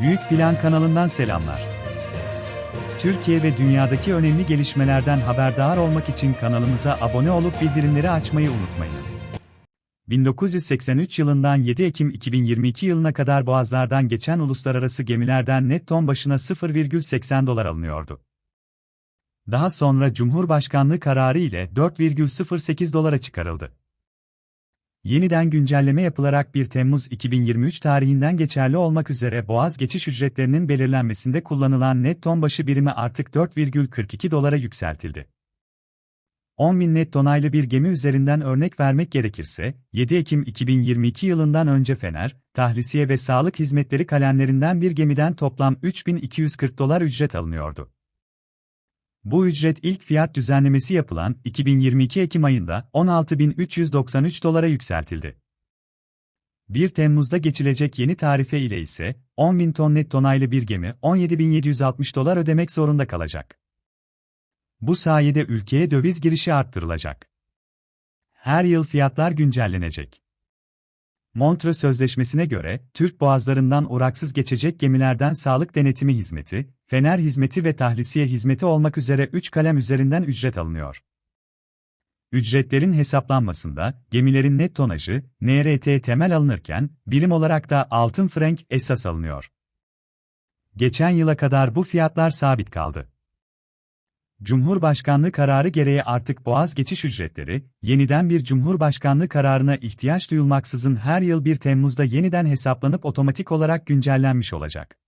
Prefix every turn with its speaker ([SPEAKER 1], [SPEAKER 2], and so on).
[SPEAKER 1] Büyük Plan kanalından selamlar. Türkiye ve dünyadaki önemli gelişmelerden haberdar olmak için kanalımıza abone olup bildirimleri açmayı unutmayınız. 1983 yılından 7 Ekim 2022 yılına kadar boğazlardan geçen uluslararası gemilerden net ton başına 0,80 dolar alınıyordu. Daha sonra Cumhurbaşkanlığı kararı ile 4,08 dolara çıkarıldı. Yeniden güncelleme yapılarak 1 Temmuz 2023 tarihinden geçerli olmak üzere boğaz geçiş ücretlerinin belirlenmesinde kullanılan net ton başı birimi artık 4,42 dolara yükseltildi. 10 bin net tonaylı bir gemi üzerinden örnek vermek gerekirse, 7 Ekim 2022 yılından önce Fener, tahlisiye ve sağlık hizmetleri kalemlerinden bir gemiden toplam 3240 dolar ücret alınıyordu. Bu ücret ilk fiyat düzenlemesi yapılan 2022 Ekim ayında 16.393 dolara yükseltildi. 1 Temmuz'da geçilecek yeni tarife ile ise 10.000 ton net tonaylı bir gemi 17.760 dolar ödemek zorunda kalacak. Bu sayede ülkeye döviz girişi arttırılacak. Her yıl fiyatlar güncellenecek. Montreux Sözleşmesi'ne göre, Türk boğazlarından uraksız geçecek gemilerden sağlık denetimi hizmeti, fener hizmeti ve tahlisiye hizmeti olmak üzere 3 kalem üzerinden ücret alınıyor. Ücretlerin hesaplanmasında, gemilerin net tonajı, NRT temel alınırken, birim olarak da altın frank esas alınıyor. Geçen yıla kadar bu fiyatlar sabit kaldı. Cumhurbaşkanlığı kararı gereği artık boğaz geçiş ücretleri, yeniden bir Cumhurbaşkanlığı kararına ihtiyaç duyulmaksızın her yıl 1 Temmuz'da yeniden hesaplanıp otomatik olarak güncellenmiş olacak.